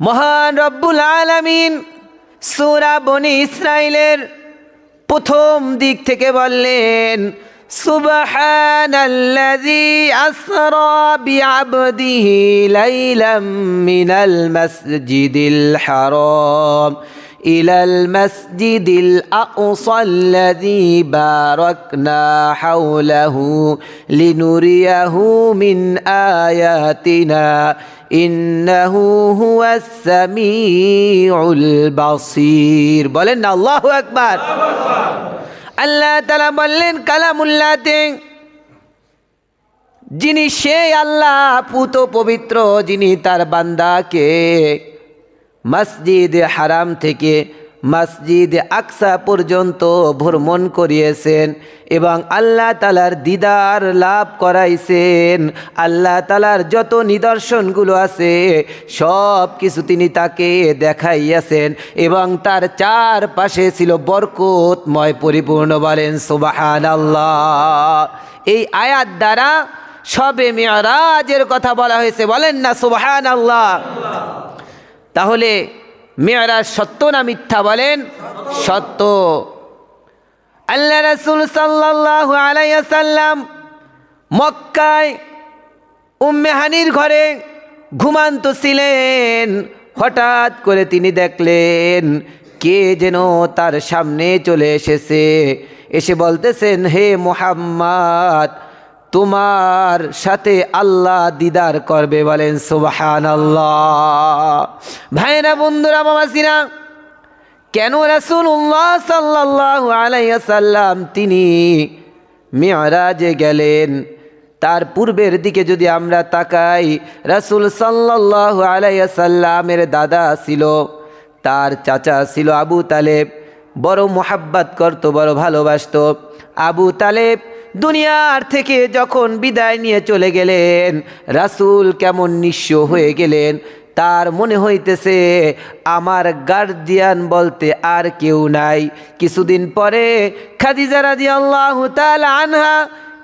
মহান রব্বুল আলামিন সুরা বনি ইসরাইলের প্রথম দিক থেকে বললেন সুবহানাল্লাযী আসরা বিআবদিহি লাইলাম মিনাল মাসজিদিল হারাম إلى المسجد الأقصى الذي باركنا حوله لنريه من آياتنا ইন্নাহু হুয়াস সামিউল বাসির। বলেন না, আল্লাহু আকবার। আল্লাহ তালা বললেন কালামুল্লাহ যিনি সেই আল্লাহ, পুত পবিত্র যিনি তার বান্দাকে মসজিদ হারাম থেকে মসজিদ আকসা পর্যন্ত ভ্রমণ করিয়েছেন এবং আল্লাহ তালার দিদার লাভ করাইছেন। আল্লাহ তালার যত নিদর্শনগুলো আছে সব কিছু তিনি তাকে দেখাইয়াছেন এবং তার চার পাশে ছিল বরকতময় পরিপূর্ণ বলেন সুবাহান আল্লাহ এই আয়াত দ্বারা সবে মেয়রাজের কথা বলা হয়েছে, বলেন না সুবাহান আল্লাহ তাহলে মেয়রাজ সত্য না মিথ্যা বলেন? সত্য। আল্লাহ রসুল সাল্লাহ আলাইসাল্লাম মক্কায় উম্মেহানির ঘরে ঘুমান্ত ছিলেন। হঠাৎ করে তিনি দেখলেন, কে যেন তার সামনে চলে এসেছে। এসে বলতেছেন, হে মোহাম্মদ তোমার সাথে আল্লাহ দিদার করবে বলেন সুবাহান আল্লাহ ভাইরা বন্ধুরা মামাসিরা কেন রাসুল্লাহ সাল্লাহ আলাইসাল্লাম তিনি মেয়রাজে গেলেন? তার পূর্বের দিকে যদি আমরা তাকাই, রাসুল সাল্লাহ আলাইসাল্লামের দাদা ছিল, তার চাচা ছিল আবু তালেব। বড় মোহাব্বাত করতো, বড় ভালোবাসত। আবু তালেব দুনিয়ার থেকে যখন বিদায় নিয়ে চলে গেলেন, রাসুল কেমন নিঃস্ব হয়ে গেলেন। তার মনে হইতেছে, আমার গার্জিয়ান বলতে আর কেউ নাই। কিছুদিন পরে খাদিজা রাজি আল্লাহ আনহা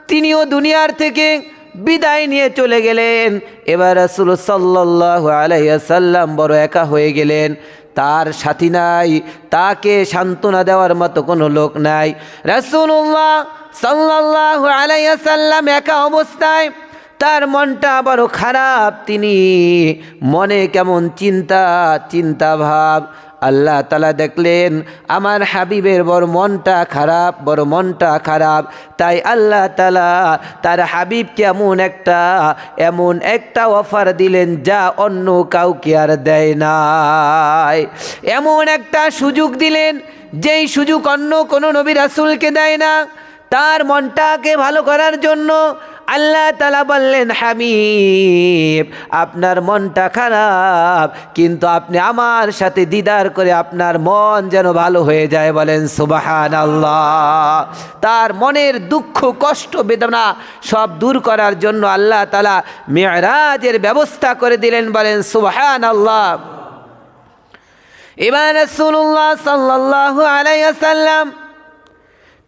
তিনিও দুনিয়ার থেকে বিদায় নিয়ে চলে গেলেন। এবার রাসুল সাল্লাহ আলাইসাল্লাম বড় একা হয়ে গেলেন। তার সাথী নাই, তাকে সান্ত্বনা দেওয়ার মতো কোনো লোক নাই। রাসুল্লাহ সাল্লাহ আলাইসাল্লাম একা অবস্থায়, তার মনটা আবারও খারাপ। তিনি মনে কেমন চিন্তা চিন্তা ভাব আল্লাহ তালা দেখলেন, আমার হাবিবের বড় মনটা খারাপ, বড় মনটা খারাপ। তাই আল্লাহ তালা তার হাবিব কেমন একটা, এমন একটা অফার দিলেন যা অন্য কাউকে আর দেয় না এমন একটা সুযোগ দিলেন, যেই সুযোগ অন্য কোনো নবী রাসুলকে দেয় না। তার মনটাকে ভালো করার জন্য আল্লাহ তালা বললেন হামিব আপনার মনটা খারাপ, কিন্তু আপনি আমার সাথে দিদার করে আপনার মন যেন ভালো হয়ে যায়। বলেন সুবাহান আল্লাহ তার মনের দুঃখ, কষ্ট, বেদনা সব দূর করার জন্য আল্লাহ তালা মেয়রাজের ব্যবস্থা করে দিলেন, বলেন সুবাহান আল্লাহ এবার রসুল্লাহ সাল্লাহ আলাইসাল্লাম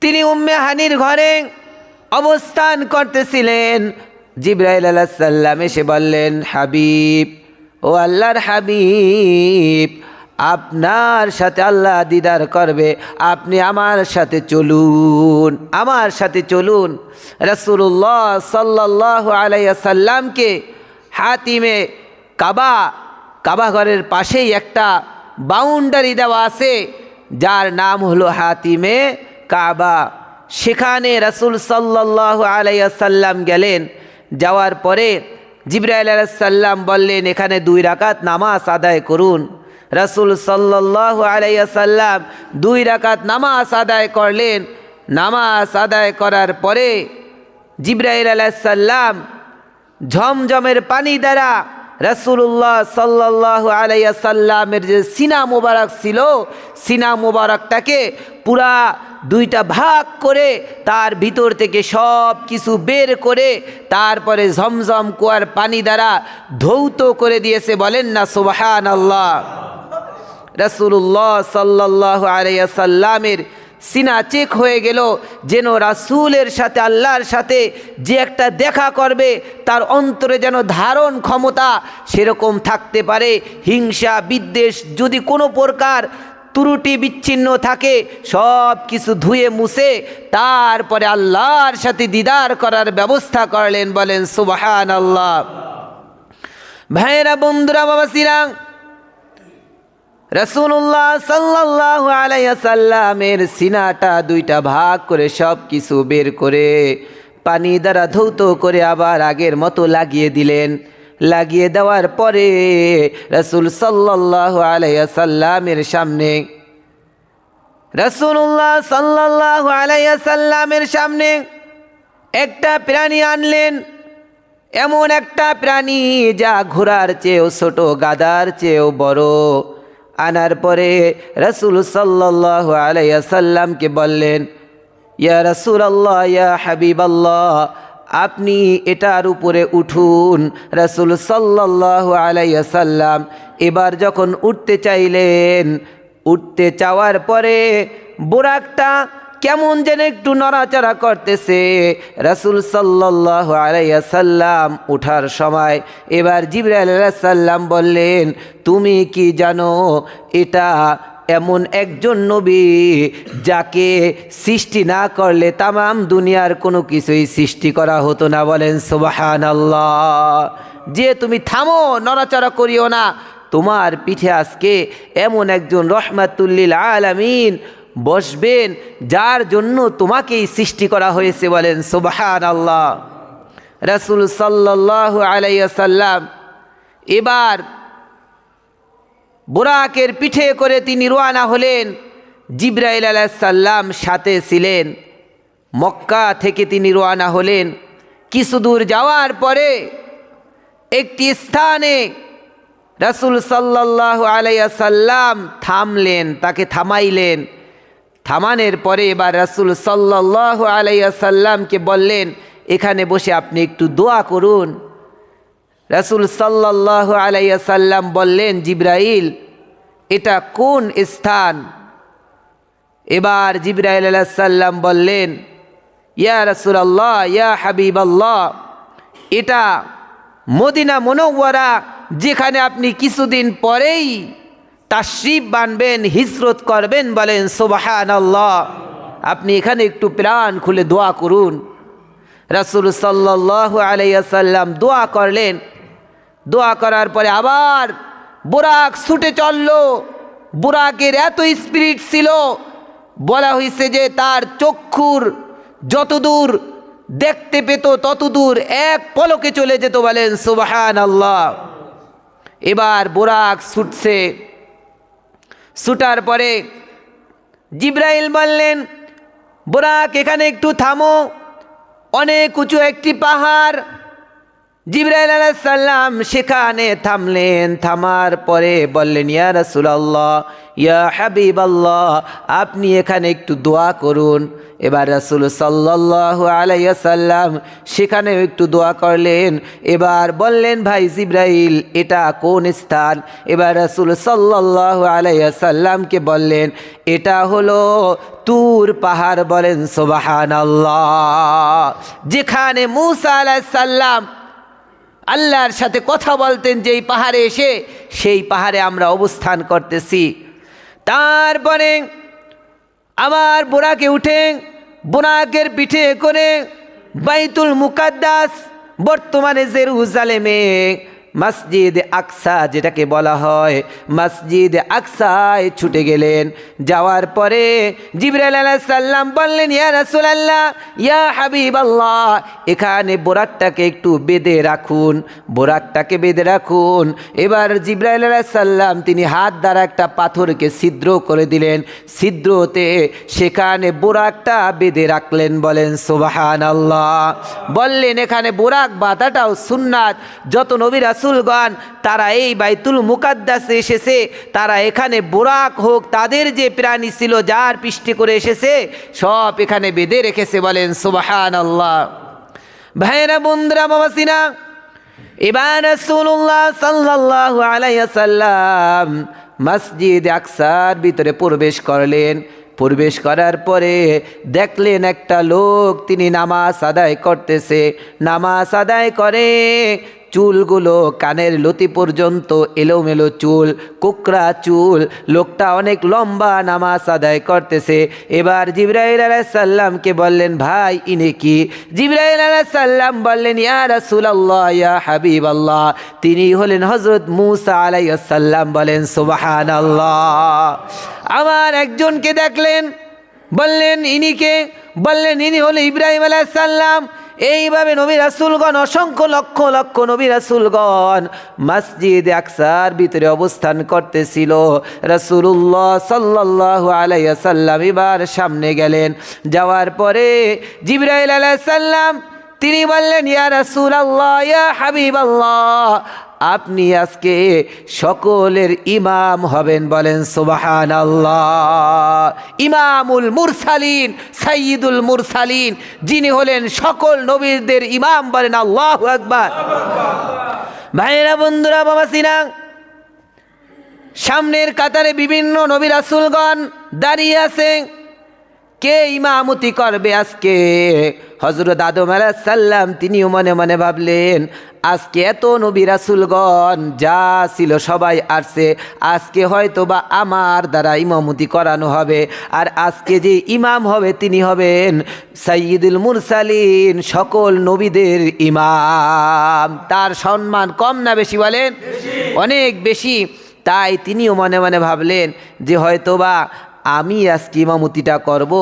তিনি উম্মে হানির ঘরে অবস্থান করতেছিলেন। জিব্রাইল আল্লাহ সাল্লাম এসে বললেন, হাবিব, ও আল্লাহর হাবিব, আপনার সাথে আল্লাহ দিদার করবে। আপনি আমার সাথে চলুন, আমার সাথে চলুন। রসুল্লাহ সাল্লাহ আলাইসাল্লামকে হাতিমে কাবা কাবা ঘরের পাশেই একটা বাউন্ডারি দেওয়া আছে, যার নাম হলো হাতিমে কাবা। সেখানে রাসুল সাল্লাহ আলাইসাল্লাম গেলেন। যাওয়ার পরে জিব্রাইল আলাইসাল্লাম বললেন, এখানে দুই রাকাত নামাজ আদায় করুন। রাসুল সাল্লাহ আলাইসাল্লাম দুই রাকাত নামাজ আদায় করলেন। নামাজ আদায় করার পরে জিব্রাইল আলাইসাল্লাম ঝমঝমের পানি দ্বারা রসুল্লাহ সাল্লাহ আলাইসাল্লামের যে সিনা মুবারক ছিল, সিনা মুবারকটাকে পুরা দুইটা ভাগ করে তার ভিতর থেকে সব কিছু বের করে তারপরে ঝমঝম কুয়ার পানি দ্বারা ধৌত করে দিয়েছে বলেন না সুবাহান আল্লাহ রসুল্লাহ সাল্লাহ আলাইসাল্লামের সিনা চেক হয়ে গেল যেন রাসূলের সাথে, আল্লাহর সাথে যে একটা দেখা করবে, তার অন্তরে যেন ধারণ ক্ষমতা সেরকম থাকতে পারে। হিংসা, বিদ্বেষ যদি কোনো প্রকার ত্রুটি বিচ্ছিন্ন থাকে, সব কিছু ধুয়ে মুছে তারপরে আল্লাহর সাথে দিদার করার ব্যবস্থা করলেন, বলেন সুবাহান আল্লাহ ভাইয়েরা, বন্ধুরা, বাবা, সিরাং রসুল্লাহ সাল্লাহ আলাইসাল্লামের সিনাটা দুইটা ভাগ করে সব কিছু বের করে পানি দ্বারা ধৌত করে আবার আগের মতো লাগিয়ে দিলেন। লাগিয়ে দেওয়ার পরে রসুল সাল্লাহ আলাইসাল্লামের সামনে রসুল্লাহ সাল্লাহ আলাইসাল্লামের সামনে একটা প্রাণী আনলেন। এমন একটা প্রাণী যা ঘোড়ার চেয়েও ছোট, গাদার চেয়েও বড়। আনার পরে রসুল সাল্লাহ আলাইসাল্লামকে বললেন, ইয়া রসুল আল্লাহ ইয়া হাবিব আল্লাহ আপনি এটার উপরে উঠুন। রসুল সাল্লাহ আলাইসাল্লাম এবার যখন উঠতে চাইলেন, উঠতে চাওয়ার পরে বোরাকটা কেমন যেন একটু নড়াচড়া করতেছে। রাসুল সাল্লাহ আলাইসাল্লাম উঠার সময় এবার জিবরাইল সাল্লাম বললেন, তুমি কি জানো, এটা এমন একজন নবী যাকে সৃষ্টি না করলে তামাম দুনিয়ার কোনো কিছুই সৃষ্টি করা হতো না। বলেন সুবাহান আল্লাহ যে তুমি থামো, নড়াচড়া করিও না। তোমার পিঠে আজকে এমন একজন রহমাতুল্লিল আলামিন বসবেন, যার জন্য তোমাকেই সৃষ্টি করা হয়েছে বলেন সুবাহান আল্লাহ রসুল সাল্লাহ আলাইসাল্লাম এবার বোরাকের পিঠে করে তিনি রোয়ানা হলেন, জিব্রাইল আলাইসাল্লাম সাথে ছিলেন। মক্কা থেকে তিনি রোয়ানা হলেন। কিছু দূর যাওয়ার পরে একটি স্থানে রসুল সাল্লাহ আলাইসাল্লাম থামলেন, তাকে থামাইলেন। থামানের পরে এবার রাসুল সাল্লাহ আলাইসাল্লামকে বললেন, এখানে বসে আপনি একটু দোয়া করুন। রাসুল সাল্লাহ আলাইসাল্লাম বললেন, জিব্রাইল, এটা কোন স্থান? এবার জিব্রাইল আলাইসাল্লাম বললেন, ইয়া রসুল আল্লাহ ইয়া হাবিব আল্লাহ এটা মদিনা মনোয়ারা যেখানে আপনি কিছুদিন পরেই তাশরিফ বানবেন, হিজরত করবেন বলেন সোবাহান আল্লাহ আপনি এখানে একটু প্রাণ খুলে দোয়া করুন। রাসুল সাল্লাহ আলাইসাল্লাম দোয়া করলেন। দোয়া করার পরে আবার বোরাক ছুটে চলল। বোরাকের এত স্পিরিট ছিল, বলা হয়েছে যে তার চক্ষুর যতদূর দেখতে পেত, ততদূর এক পলকে চলে যেত বলেন সুবাহান আল্লাহ এবার বোরাক ছুটছে। ছুটার পরে জিব্রাইল বললেন বোরাক এখানে একটু থামো। অনেক উঁচু একটি পাহাড়। জিব্রাইল আলাইসাল্লাম সেখানে থামলেন, থামার পরে বললেন, ইয়া রাসুলাল্লাহ, ইয়া হাবিব আল্লাহ আপনি এখানে একটু দোয়া করুন। এবার রাসুল সাল্লাহ আলাইসাল্লাম সেখানেও একটু দোয়া করলেন। এবার বললেন, ভাই জিব্রাইল, এটা কোন স্থান? এবার রাসুল সাল্লাহ আলাইসাল্লামকে বললেন, এটা হলো তুর পাহাড় বলেন সোবাহান আল্লাহ যেখানে মুসা আলাইসাল্লাম আল্লাহর সাথে কথা বলতেন, যেই পাহাড়ে এসে সেই পাহাড়ে আমরা অবস্থান করতেছি। তারপরে আবার বোরাকে উঠে বোনাকের পিঠে করে বাইতুল মুকাদ্দাস, বর্তমানে জেরুজালেমে মসজিদ আকসা যেটাকে বলা হয়, মসজিদ আকসায় ছুটে গেলেন। যাওয়ার পরে জিবরাল সাল্লাম বললেন, ইয়া রাসূলুল্লাহ, ইয়া হাবিব আল্লাহ এখানে বোরাকটাকে একটু বেঁধে রাখুন, বোরাকটাকে বেঁধে রাখুন। এবার জিব্রাইল সাল্লাম তিনি হাত দ্বারা একটা পাথরকে ছিদ্র করে দিলেন। ছিদ্রতে সেখানে বোরাকটা বেঁধে রাখলেন, বলেন সোবাহান আল্লাহ বললেন, এখানে বোরাক বাধাটাও সুন্নাত। যত নবীর রাসুলগণ, তারা এই বাইতুল মুকাদ্দাসে এসেছে। তারা এখানে বোরাক হোক, তাদের যে প্রাণী ছিল, যার পৃষ্ঠে করে এসেছে, সব এখানে বেঁধে রেখেছে বলেন সুবাহান আল্লাহ ভাইরা বন্ধুরা বাবাসিনা এবার রাসূলুল্লাহ সাল্লাল্লাহু আলাইহি সাল্লাম মসজিদ আকসার ভিতরে প্রবেশ করলেন। প্রবেশ করার পরে দেখলেন একটা লোক, তিনি নামাজ আদায় করতেছে। নামাজ আদায় করে চুলগুলো কানের লতি পর্যন্ত এলোমেলো চুল কুকরা চুল। লোকটা অনেক লম্বা নামাজ আদায় করতেছে। এবার জিব্রাইল আলাইসাল্লামকে বললেন, ভাই, ইনি কি? জিব্রাইল আলাইসাল্লাম বললেন, ইয়া রাসূলুল্লাহ, ইয়া হাবিব আল্লাহ তিনি হলেন হজরত মুসা আলাইসাল্লাম বলেন সুবাহান আল্লাহ আমার একজনকে দেখলেন, বললেন ইনিকে বললেন, ইনি হলো ইব্রাহিম আলাইসাল্লাম। এইভাবে নবী রাসুলগণ, অসংখ্য লক্ষ লক্ষ নবী রাসুলগণ মসজিদ আকসার ভিতরে অবস্থান করতেছিল। রাসুল্লাহ সাল্লাহ আলাইসাল্লাম এবার সামনে গেলেন। যাওয়ার পরে জিব্রাইল আলাইসাল্লাম তিনি বললেন, ইয়া রাসুল আল্লাহ ইয়া হাবিব আল্লাহ আপনি আজকে সকলের ইমাম হবেন বলেন সুবাহান আল্লাহ ইমামুল মুরসালিন সাইয়িদুল মুরসালিন, যিনি হলেন সকল নবীদের ইমাম বলেন আল্লাহ আকবার। ভাইয়েরা, বন্ধুরা, বাবা সিনা, সামনের কাতারে বিভিন্ন নবী রাসুলগণ দাঁড়িয়ে আছে কে ইমামতি করবে আজকে? হজরত আদম সাল্লাম তিনিও মনে মনে ভাবলেন আজকে এত নবী রাসুলগণ যা ছিল সবাই আসছে আজকে হয়তো বা আমার দ্বারা ইমামতি করানো হবে আর আজকে যে ইমাম হবে তিনি হবেন সাইয়দুল মুরসালিন সকল নবীদের ইমাম। তার সম্মান কম না বেশি বলেন? অনেক বেশি। তাই তিনিও মনে মনে ভাবলেন যে হয়তোবা আমি আজকে ইমামতিটা করব।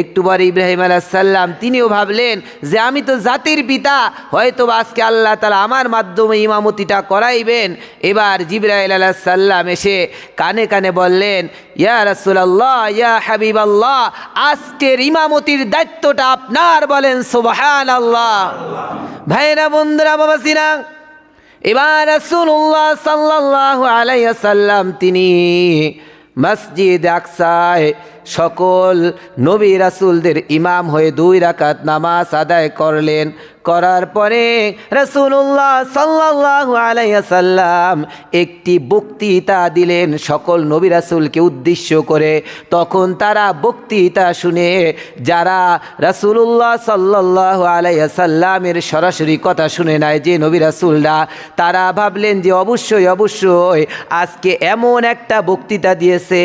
একটুবার ইব্রাহিম আলাইসাল্লাম তিনিও ভাবলেন যে আমি তো জাতির পিতা হয়তো আজকে আল্লাহ তালা আমার মাধ্যমে ইমামতিটা করাইবেন। এবার জিব্রাহিল আলাইসাল্লাম এসে কানে কানে বললেন, ইয়া রাসুলাল্লাহ, ইয়া হাবিব আল্লাহ আজকের ইমামতির দায়িত্বটা আপনার বলেন সুবাহান আল্লাহ ভাইরা বন্ধুরা, বাবা সিনা, এবার রাসূলুল্লাহ সাল্লাল্লাহু আলাইহি সাল্লাম তিনি মসজিদ আকসায় সকল নবী রাসূলদের ইমাম হয়ে দুই রাকাত নামাজ আদায় করলেন। করার পরে রসুল্লাহ সাল্লাহ আলাইসাল্লাম একটি বক্তৃতা দিলেন সকল নবী রাসুলকে উদ্দেশ্য করে। তখন তারা বক্তৃতা শুনে যারা রাসুল্লাহ সাল্লাহ আলাইসাল্লামের সরাসরি কথা শুনে নেয় যে নবী রাসুলরা, তারা ভাবলেন যে অবশ্যই অবশ্যই আজকে এমন একটা বক্তৃতা দিয়েছে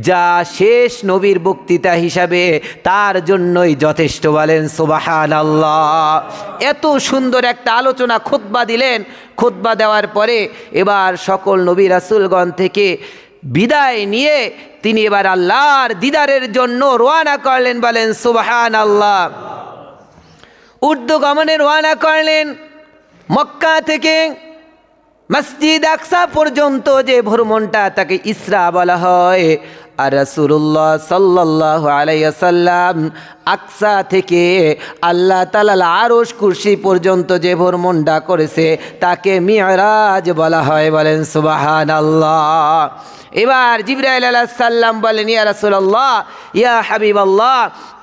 যা শেষ নবীর বক্তৃতা হিসাবে তার জন্যই যথেষ্ট বলেন সোবাহান আল্লাহ এত সুন্দর একটা আলোচনা খুতবা দিলেন। খুতবা দেওয়ার পরে এবার সকল নবী রাসুলগণ থেকে বিদায় নিয়ে তিনি এবার আল্লাহর দিদারের জন্য রোয়ানা করলেন, বলেন সুবাহান আল্লাহ উর্দু গমনে রোয়ানা করলেন। মক্কা থেকে মসজিদ আকসা পর্যন্ত যে ভ্রমণটা তাকে ইসরা বলা হয়। আর রাসুল্লাহ সাল্লাহ আলাইসাল্লাম আকসা থেকে আল্লাহ তালাল আরস কুর্সি পর্যন্ত যে ভ্রমণটা করেছে, তাকে মিয়ারাজ বলা হয়। বলেন সুবাহান আল্লাহ এবার জিব্রাইল আলাহ সাল্লাম বলেন, ইয়া রাসুল্লাহ ইয়া হাবিব আল্লাহ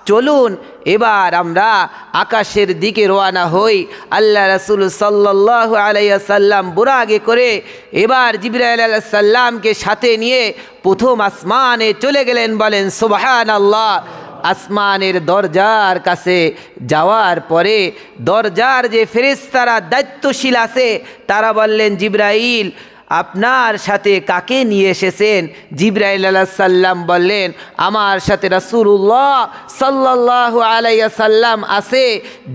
চলুন, এবার আমরা আকাশের দিকে রোয়ানা হই। আল্লাহ রসুল সাল্লাহ আলাইসাল্লাম বুরাগে করে এবার জিব্রাইল সাল্লামকে সাথে নিয়ে প্রথম আসমানে চলে গেলেন বলেন সুবাহান আল্লাহ আসমানের দরজার কাছে যাওয়ার পরে দরজার যে ফেরেস্তারা দায়িত্বশীল আছে, তারা বললেন, জিব্রাইল আপনার সাথে কাকে নিয়ে এসেছেন? জিব্রাইল সাল্লাম বললেন, আমার সাথে রাসুল্লাহ সাল্লাহ আলাইয়া সাল্লাম আছে,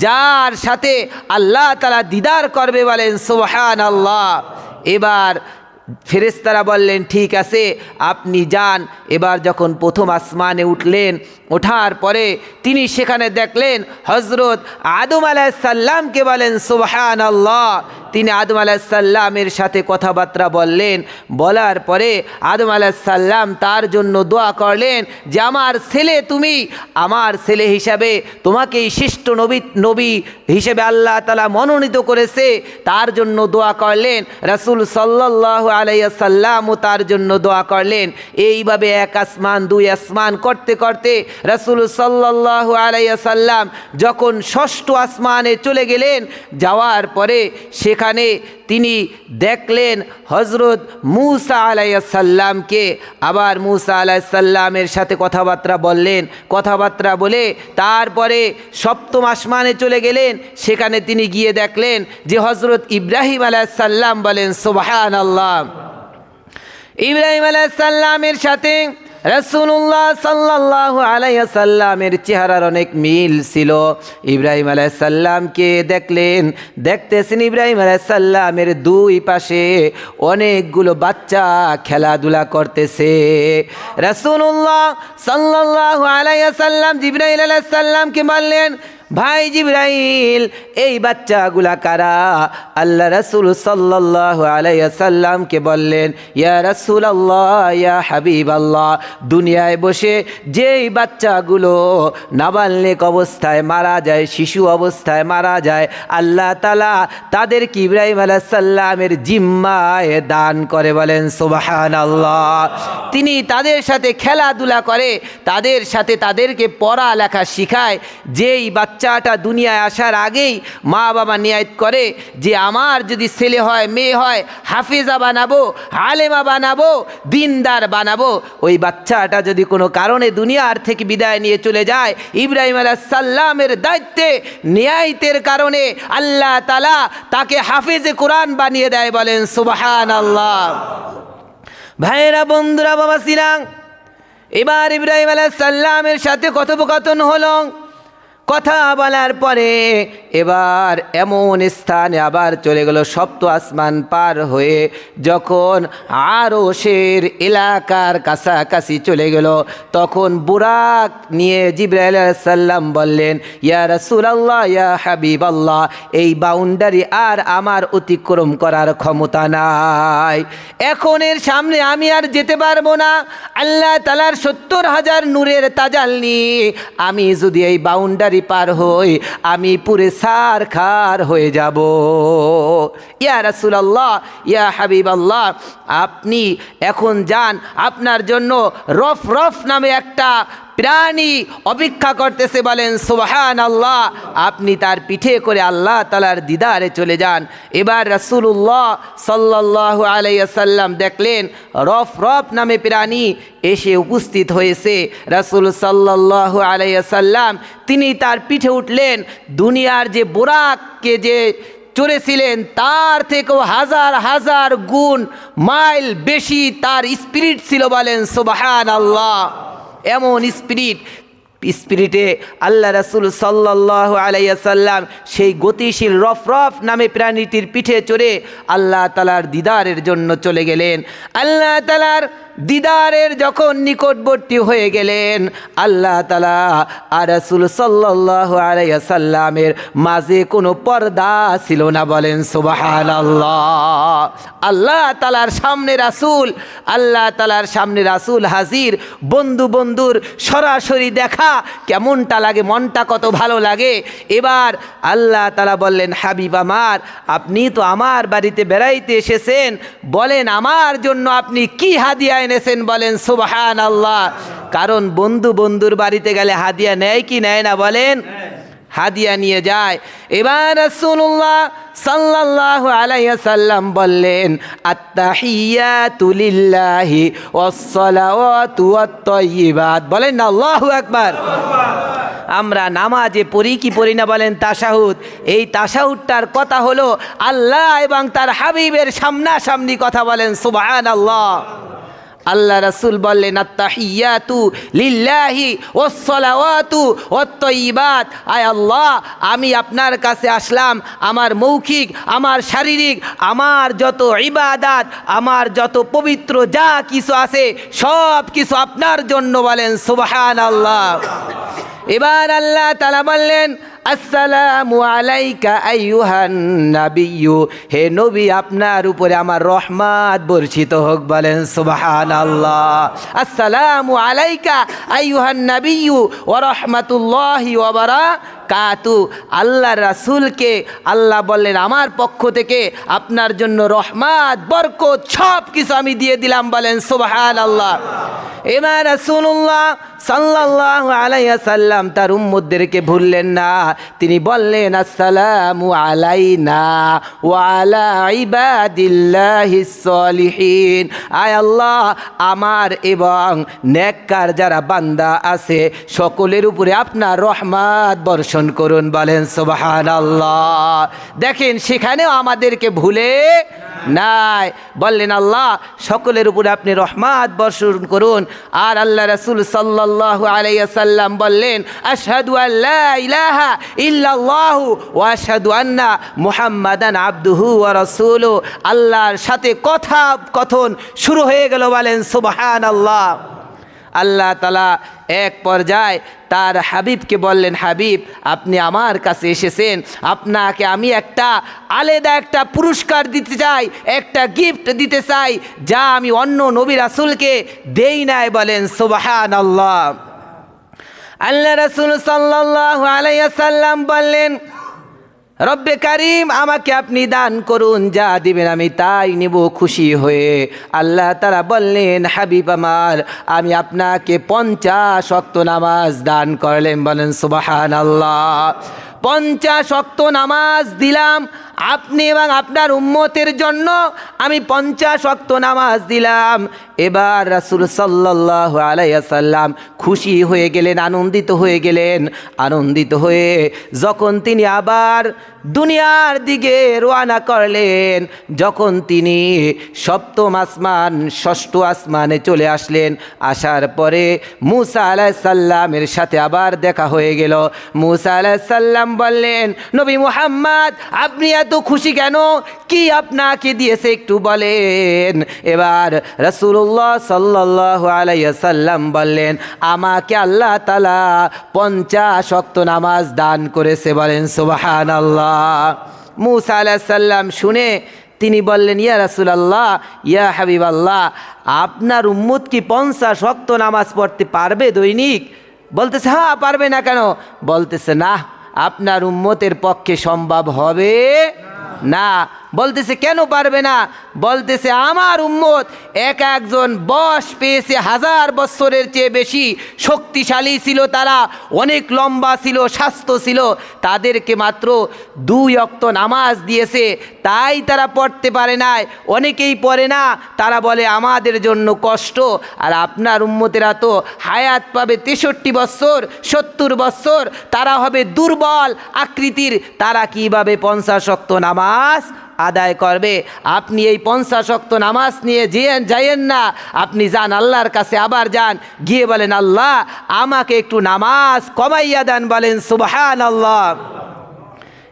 যার সাথে আল্লাহ তালা দিদার করবে বলেন সোহান আল্লাহ এবার ফেরেস্তারা বললেন, ঠিক আছে, আপনি যান। এবার যখন প্রথম আসমানে উঠলেন, ওঠার পরে তিনি সেখানে দেখলেন হজরত আদম আলাহিসাল্লামকে বলেন সোহান আল্লাহ তিনি আদম আলাহিসাল্লামের সাথে কথাবার্তা বললেন। বলার পরে আদম আলাহিসাল্লাম তার জন্য দোয়া করলেন যে, আমার ছেলে তুমি, আমার ছেলে হিসাবে তোমাকে শ্রেষ্ঠ নবী নবী হিসেবে আল্লাহ তালা মনোনীত করেছে। তার জন্য দোয়া করলেন রাসুল সাল্লাহ আলাইসাল্লামও তার জন্য দোয়া করলেন। এইভাবে এক আসমান, দুই আসমান করতে করতে রাসুল সাল্লাহ আলাইসাল্লাম যখন ষষ্ঠ আসমানে চলে গেলেন, যাওয়ার পরে সেখানে তিনি দেখলেন হজরত মুসা আলাইসাল্লামকে আবার মুসা আলাইসাল্লামের সাথে কথাবার্তা বললেন। কথাবার্তা বলে তারপরে সপ্তম আসমানে চলে গেলেন। সেখানে তিনি গিয়ে দেখলেন যে হজরত ইব্রাহিম আলাইসাল্লাম বলেন সোবাহান আল্লাহ ইব্রাহিম আলাইসাল্লামের সাথে রসুল্লাহ সাল্লাহ আলাইসাল্লামের চেহারার অনেক মিল ছিল। ইব্রাহিম আলাইসাল্লামকে দেখলেন, দেখতেছেন ইব্রাহিম আলাইসাল্লামের দুই পাশে অনেকগুলো বাচ্চা খেলাধুলা করতেছে। রসুল্লাহ সাল্লাহ আলাইসাল্লাম জিব্রাহিম আলাইসাল্লামকে বললেন ভাই জিব্রাইল, এই বাচ্চাগুলা কারা? আল্লাহ রসুল সাল্লাহ আলাইসাল্লামকে বললেন, ইয়া রসুল আল্লাহ ইয়া হাবিব আল্লাহ দুনিয়ায় বসে যেই বাচ্চাগুলো নাবালনেক অবস্থায় মারা যায়, শিশু অবস্থায় মারা যায়, আল্লাহ তালা তাদেরকে ইব্রাহিম আলাইসাল্লামের জিম্মায় দান করে বলেন সোবাহান আল্লাহ তিনি তাদের সাথে খেলাধুলা করে, তাদের সাথে তাদেরকে পড়ালেখা শিখায়, যেই বাচ্চাটা দুনিয়ায় আসার আগেই মা বাবা নিয়ায়ত করে যে আমার যদি ছেলে হয়, মেয়ে হয়, হাফিজা বানাবো, আলেমা বানাবো, দিনদার বানাবো, ওই বাচ্চাটা যদি কোনো কারণে দুনিয়ার থেকে বিদায় নিয়ে চলে যায়, ইব্রাহিম আলাহ সাল্লামের দায়িত্বে, ন্যায়তের কারণে আল্লাহ তালা তাকে হাফিজে কোরআন বানিয়ে দেয় বলেন সুবাহান আল্লাহ ভাইয়েরা, বন্ধুরা, বাবা, সিরাং, এবার ইব্রাহিম আলাহ সাল্লামের সাথে কথোপকথন হলো কথা বলার পরে এবার এমন স্থানে আবার চলে গেল সপ্ত আসমান পার হয়ে। যখন আরও শের এলাকার কাছাকাছি চলে গেল, তখন বুরাক নিয়ে জিব্রাইল সাল্লাম বললেন, ইয়া রাসূলুল্লাহ, ইয়া হাবিব আল্লাহ এই বাউন্ডারি আর আমার অতিক্রম করার ক্ষমতা নাই। এখন এর সামনে আমি আর যেতে পারব না। আল্লাহ তালার সত্তর হাজার নূরের তাজাল্লি। আমি যদি এই বাউন্ডারি পার হই, আমি পুরে সার খার হয়ে যাব। ইয়া রাসুলাল্লাহ, ইয়া হাবিব আল্লাহ আপনি এখন যান, আপনার জন্য রফ রফ নামে একটা প্রাণী অপেক্ষা করতেছে বলেন সোহান আল্লাহ আপনি তার পিঠে করে আল্লাহ তালার দিদারে চলে যান। এবার রাসুল্লাহ সাল্লাহ আলাইসাল্লাম দেখলেন, রফ রফ নামে প্রাণী এসে উপস্থিত হয়েছে। রাসুল সাল্লাহ আলাইসাল্লাম তিনি তার পিঠে উঠলেন, দুনিয়ার যে বোরাককে যে চড়েছিলেন, তার থেকেও হাজার হাজার গুণ মাইল বেশি তার স্পিরিট ছিল বলেন সোবাহান আল্লাহ এমন স্পিরিট, স্পিরিটে আল্লাহ রাসুল সাল্লাহ আলাইসাল্লাম সেই গতিশীল রফ রফ নামে প্রাণীটির পিঠে চড়ে আল্লাহ তালার দিদারের জন্য চলে গেলেন। আল্লাহ তালার দিদারের যখন নিকটবর্তী হয়ে গেলেন, আল্লাহ তালা আর রাসুল সাল্লাহ আলাইসাল্লামের মাঝে কোনো পর্দা ছিল না বলেন সুবাহান আল্লাহ আল্লাহ তালার সামনে রাসুল, আল্লাহ তালার সামনে রাসুল হাজির, বন্ধু বন্ধুর সরাসরি দেখা কেমনটা লাগে, মনটা কত ভালো লাগে। এবার আল্লাহ তালা বললেন, হাবিব আমার, আপনি তো আমার বাড়িতে বেড়াইতে এসেছেন, বলেন আমার জন্য আপনি কি হাদিয়া এনেছেন বলেন সুবহান আল্লাহ কারণ বন্ধু বন্ধুর বাড়িতে গেলে হাদিয়া নেয় কি নেয় না বলেন? হাদিয়া নিয়ে যায়। এবার রাসূলুল্লাহ সাল্লাল্লাহু আলাইহি সাল্লাম বললেন, আত্তাহিয়াতু লিল্লাহি ওয়াস-সালাওয়াতু ওয়াত-তাইয়্যিবাত বলেন না, আল্লাহু আকবার। আমরা নামাজে পড়ি কি পড়ি না বলেন, তাশাহুদ। এই তাশাহুদটার কথা হলো আল্লাহ এবং তার হাবিবের সামনাসামনি কথা বলেন, সুবহানাল্লাহ। আল্লাহ রাসুল বললেন লিল্লাহি আয় আল্লাহ, আমি আপনার কাছে আসলাম, আমার মৌখিক, আমার শারীরিক, আমার যত ইবাদাত, আমার যত পবিত্র যা কিছু আছে, সব কিছু আপনার জন্য বলেন সুবহান আল্লাহ এবার আল্লাহ তালা বললেন আসসালামু আলাইকা আইয়ুহান নাবিয়্যু। হে নবী, আপনার উপরে আমার রহমত বর্ষিত হোক, বলেন সুবহানাল্লাহ। আসসালামু আলাইকা আইয়ুহান নাবিয়্যু ওয়া রাহমাতুল্লাহি ওয়া বারাকাতু আল্লাহ রাসুলকে, আল্লাহ বললেন, আমার পক্ষ থেকে আপনার জন্য রহমত, বরকত সব কিছু আমি দিয়ে দিলাম। বলেন, সুবহানাল্লাহ। এবার রাসূলুল্লাহ সাল্লাল্লাহু আলাইহি সাল্লাম তার উম্মতদেরকে ভুললেন না। তিনি বললেন, আসসালামু আলাইনা ওয়া আলা ইবাদিল্লাহিস সলিহিন। আয় আল্লাহ, আমার এবং নেককার যারা বান্দা আছে, সকলের উপরে আপনার রহমত বর্ষণ করুন, বলেন, সুবহানাল্লাহ। দেখেন, সেখানেও আমাদেরকে ভুলে নাই। বললেন, আল্লাহ, সকলের উপরে আপনি রহমাত বর্ষণ করুন। আর আল্লাহ রসুল সাল্লাল্লাহু আলাইহি সাল্লাম বললেন, আশহাদু আল্লা ইলাহা ওয়া আশহাদু আন্না মুহাম্মাদান আবদুহু ওয়া রাসূলু আল্লাহর সাথে কথা কথন শুরু হয়ে গেল, বলেন, সুবহানাল্লাহ। আল্লাহ তালা এক পর্যায়ে তার হাবিবকে বললেন, হাবিব, আপনি আমার কাছে এসেছেন। আপনাকে আমি একটা আলাদা একটা পুরস্কার দিতে চাই, একটা গিফট দিতে চাই, যা আমি অন্য নবী রাসুলকে দেই নাই। বলেন সুবাহান আল্লাহ আল্লাহ রাসুল সাল্লাহ আলাইসাল্লাম বললেন রব্বে কারিম, আমাকে আপনি দান করুন, যা দিবেন আমি তাই নিব খুশি হয়ে। আল্লাহ তারা বললেন, হাবিব আমার, আমি আপনাকে পঞ্চাশ শক্ত নামাজ দান করলেন বলেন সুবাহান আল্লাহ পঞ্চাশ শক্ত নামাজ দিলাম আপনি এবং আপনার উম্মতের জন্য আমি পঞ্চাশ অক্ত নামাজ দিলাম। এবার রাসুল সাল্লাহ আলাইসাল্লাম খুশি হয়ে গেলেন, আনন্দিত হয়ে গেলেন। আনন্দিত হয়ে যখন তিনি আবার দুনিয়ার দিকে রোয়ানা করলেন। যখন তিনি সপ্তম আসমান, ষষ্ঠ আসমানে চলে আসলেন, আসার পরে মুসা আলাইসাল্লামের সাথে আবার দেখা হয়ে গেল। মুসা আলাইসাল্লাম বললেন, নবী মুহাম্মদ, আপনি এত খুশি কেন? কি আপনাকে দিয়েছে একটু বলেন। এবার রসুল্লাহ সাল্লাহ আলাইসাল্লাম বললেন, আমাকে আল্লাহ তালা পঞ্চাশ অক্ত নামাজ দান করেছে বলেন সুবাহান আল্লাহ মুসা আলাহিসাল্লাম শুনে তিনি বললেন, ইয়া রাসুল আল্লাহ ইয়া হাবিব আল্লাহ আপনার উম্মুদ কি পঞ্চাশ শক্ত নামাজ পড়তে পারবে দৈনিক? বলতেছে হ্যাঁ পারবে না কেন? বলতেছে না আপনার উম্মতের পক্ষে সম্ভব হবে না। বলতেছে, কেন পারবে না? বলতেছে, আমার উম্মত এক একজন বয়স পেয়েছে, হাজার বৎসরের চেয়ে বেশি শক্তিশালী ছিল তারা, অনেক লম্বা ছিল, স্বাস্থ্য ছিল, তাদেরকে মাত্র দুই অক্ত নামাজ দিয়েছে, তাই তারা পড়তে পারে নাই, অনেকেই পড়ে না, তারা বলে, আমাদের জন্য কষ্ট। আর আপনার উম্মতেরা তো হায়াত পাবে তেষট্টি বৎসর, সত্তর বৎসর, তারা হবে দুর্বল আকৃতির, তারা কীভাবে পঞ্চাশ অক্ত নামাজ আদায় করবে। আপনি এই পঞ্চাশ শক্ত নামাজ নিয়ে যেয়েন যাইয়েন না। আপনি যান, আল্লাহর কাছে আবার যান। গিয়ে বলেন, আল্লাহ, আমাকে একটু নামাজ কমাইয়া দেন বলেন সুবহান আল্লাহ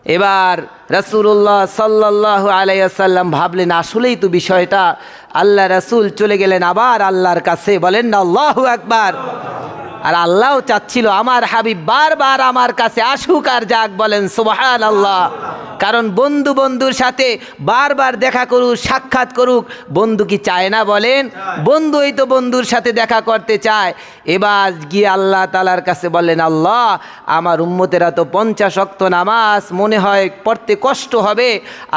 এবার রসুল্লাহ সাল্লাহ আলাইসাল্লাম ভাবলেন, আসলেই তো বিষয়টা। আল্লাহ রসুল চলে গেলেন আবার আল্লাহর কাছে। বলেন না আল্লাহ একবার আর আল্লাহও চাচ্ছিল, আমার হাবিব বারবার আমার কাছে আসুক আর যাক, বলেন সুবাহান আল্লাহ কারণ বন্ধু বন্ধুর সাথে বারবার দেখা করুক, সাক্ষাৎ করুক, বন্ধু কি চায় না বলেন? বন্ধুই তো বন্ধুর সাথে দেখা করতে চায়। এবার গিয়ে আল্লাহ তালার কাছে বললেন, আল্লাহ, আমার উম্মতেরা তো পঞ্চাশ অক্ত নামাজ, মনে হয় পড়তে কষ্ট হবে।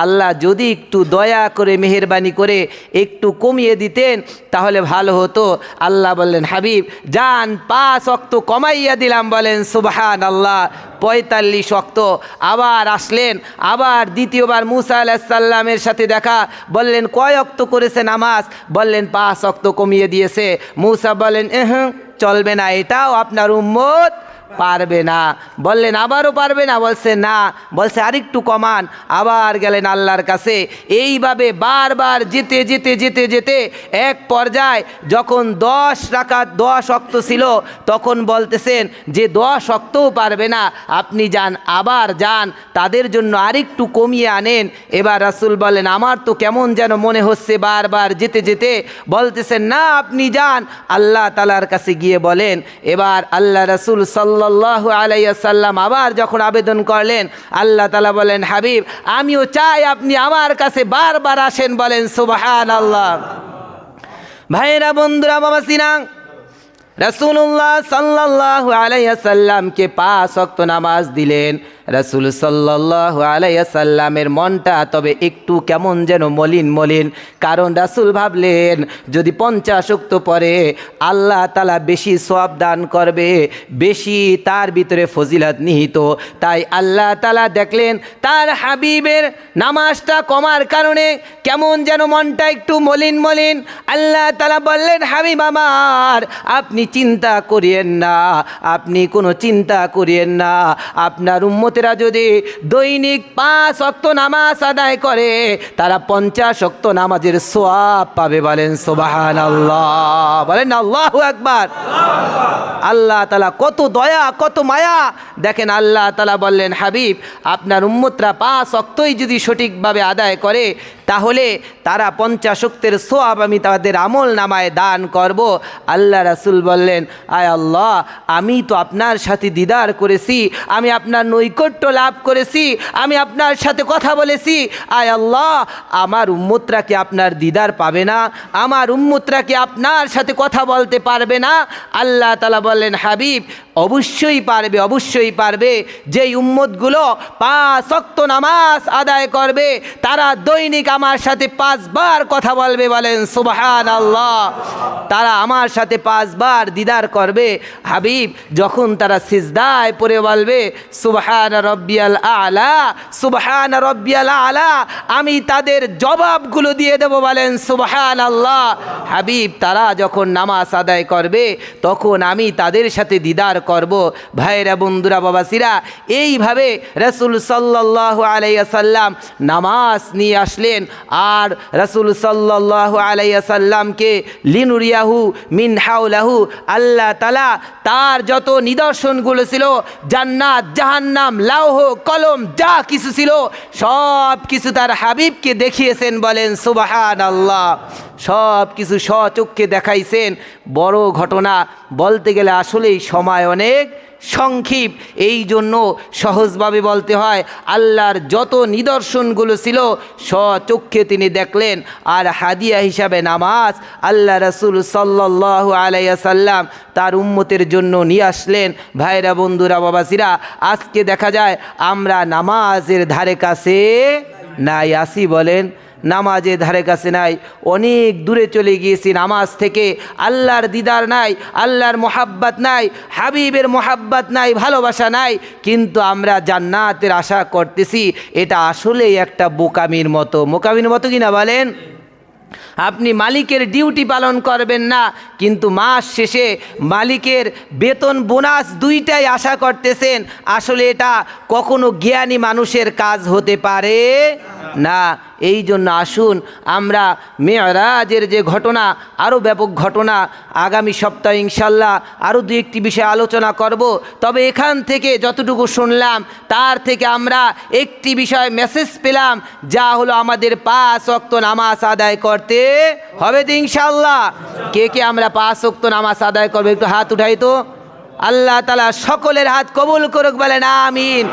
আল্লাহ যদি একটু দয়া করে, মেহরবানি করে একটু কমিয়ে দিতেন, তাহলে ভালো হতো। আল্লাহ বললেন, হাবিব, যান পাঁচ অক্ত কমাইয়া দিলাম বলেন সুবাহান আল্লাহ পঁয়তাল্লিশ অক্ত আবার আসলেন, আবার দ্বিতীয়বার মুসা আলাহিসাল্লামের সাথে দেখা, বললেন, কয় অক্ত করেছে নামাজ? বললেন, পাঁচ অক্ত কমিয়ে দিয়েছে। মুসা বলেন, এহ, চলবে না, এটাও আপনার উম্মত। পারবে না। বললেন, আবারও পারবে না? বলছে না। বলছে, আরেকটু কমান। আবার গেলেন আল্লাহর কাছে। এইভাবে বারবার যেতে যেতে যেতে যেতে এক পর্যায়ে যখন দশ রাখা দশ অক্ত ছিল, তখন বলতেছেন যে, দশ অক্তও পারবে না। আপনি যান, আবার যান। তাদের জন্য আরেকটু কমিয়ে আনেন। এবার রাসুল বলেন আমার তো কেমন যেন মনে হচ্ছে বারবার যেতে যেতে। বলতেছেন, না, আপনি যান। আল্লাহ তালার কাছে গিয়ে বলেন, এবার আল্লাহ রাসুল সাল্লা সাল্লাহ আলাইসাল্লাম আবার যখন আবেদন করলেন, আল্লাহ তালা বলেন, হাবিব, আমিও চাই আপনি আমার কাছে বারবার আসেন বলেন সুবাহান আল্লাহ ভাইরা বন্ধুরা, বাবা সিনাং রসুল্লাহ সাল্লাহ আলাইসাল্লামকে পাঁচ অক্ত নামাজ দিলেন। রসুল সাল্লাহ আলাইসাল্লামের মনটা তবে একটু কেমন যেন মলিন মলিন, কারণ রাসুল ভাবলেন, যদি পঞ্চাশ অক্ত পরে আল্লাহ তালা বেশি সব দান করবে, বেশি তার ভিতরে ফজিলাত নিহিত। তাই আল্লাহ তালা দেখলেন, তার হাবিবের নামাজটা কমার কারণে কেমন যেন মনটা একটু মলিন মলিন। আল্লাহ তালা বললেন, হাবিব আমার, আপনি চিন্তা করিয়েন না, আপনি কোনো চিন্তা করিয়েন না। আপনার উম্মতেরা যদি দৈনিক পাঁচ অক্ত নামাজ আদায় করে, তারা পঞ্চাশ অক্ত নামাজের সোয়াব পাবে বলেন সোবাহান আল্লাহ বলেন, আল্লাহ একবার আল্লাহ তালা কত দয়া, কত মায়া। দেখেন, আল্লাহ তালা বললেন, হাবিব, আপনার উম্মতরা পাঁচ অক্তই যদি সঠিকভাবে আদায় করে তাহলে তারা পঞ্চাশক্তের সোয়াব আমি তাদের আমল নামায় দান করব। আল্লাহ রাসুল বললেন, আয় আল্লাহ, আমি তো আপনার সাথে দিদার করেছি, আমি আপনার নৈকট্য লাভ করেছি, আমি আপনার সাথে কথা বলেছি। আয় আল্লাহ, আমার উম্মতরা কি আপনার দিদার পাবে না? আমার উম্মতরা কি আপনার সাথে কথা বলতে পারবে না? আল্লাহ তালা বললেন, হাবিব, অবশ্যই পারবে অবশ্যই পারবে। যেই উম্মতগুলো পাঁচ শক্ত নামাজ আদায় করবে, তারা দৈনিক আমার সাথে পাঁচবার কথা বলবে বলেন সুবহান আল্লাহ তারা আমার সাথে পাঁচবার দিদার করবে। হাবিব, যখন তারা সিজদায় পড়ে বলবে, সুবহান রব্বিয়াল আলা, সুবহান রব্বিয়াল আলা, আমি তাদের জবাবগুলো দিয়ে দেব বলেন সুবহান আল্লাহ হাবিব, তারা যখন নামাজ আদায় করবে, তখন আমি তাদের সাথে দিদার করব। ভাইরা বন্ধুরা, বাবাসিরা, এইভাবে রসুল সাল্লাহ আলাইসাল্লাম নামাজ নিয়ে আসলেন। আর রসুল সাল্লাহ আলাইসাল্লামকে লিনুরিয়াহু মিন হাউলাহু আল্লাহ তালা তার যত নিদর্শনগুলো ছিল, জান্নাত, জাহান্নাম, লাউহ, কলম, যা কিছু ছিল সব কিছু তার হাবিবকে দেখিয়েছেন, বলেন সুবাহান আল্লাহ সব কিছু স্বচক্ষে দেখাইছেন। বড় ঘটনা বলতে গেলে আসলেই সময় অনেক। সংক্ষিপ, এই জন্য সহজভাবে বলতে হয়, আল্লাহর যত নিদর্শনগুলো ছিল, স্বচক্ষে তিনি দেখলেন। আর হাদিয়া হিসাবে নামাজ, আল্লাহ রসুল সাল্লাহ আলাইসাল্লাম তার উম্মতের জন্য নিয়ে আসলেন। ভাইরা, বন্ধুরা বাবাসিরা আজকে দেখা যায়, আমরা নামাজের ধারে কাছে নাই, আসি বলেন। নামাজের ধারে কাছে নাই, অনেক দূরে চলে গিয়েছি, নামাজ থেকে আল্লাহর দিদার নাই, আল্লাহর মোহাব্বাত নাই, হাবিবের মোহাব্বাত নাই, ভালোবাসা নাই, কিন্তু আমরা জান্নাতের আশা করতেছি, এটা আসলেই একটা বোকামির মতো। মোকামির মতো কিনা বলেন? আপনি মালিকের ডিউটি পালন করবেন না, কিন্তু মাস শেষে মালিকের বেতন বোনাস দুইটাই আশা করতেছেন, আসলে এটা কখনো জ্ঞানী মানুষের কাজ হতে পারে না। এই জন্য আসুন আমরা মেয়রাজের যে ঘটনা, আরও ব্যাপক ঘটনা, আগামী সপ্তাহে ইনশাল্লাহ আরও দু একটি বিষয়ে আলোচনা করব। তবে এখান থেকে যতটুকু শুনলাম, তার থেকে আমরা একটি বিষয় মেসেজ পেলাম, যা হলো আমাদের পাঁচ অক্ত নামাজ আদায় করতে হবে তো ইনশাল্লাহ। কে কে আমরা পাঁচ অক্ত নামাজ আদায় করব, একটু হাত উঠাই তো। আল্লাহ তালা সকলের হাত কবুল করুক, বলেন আমিন।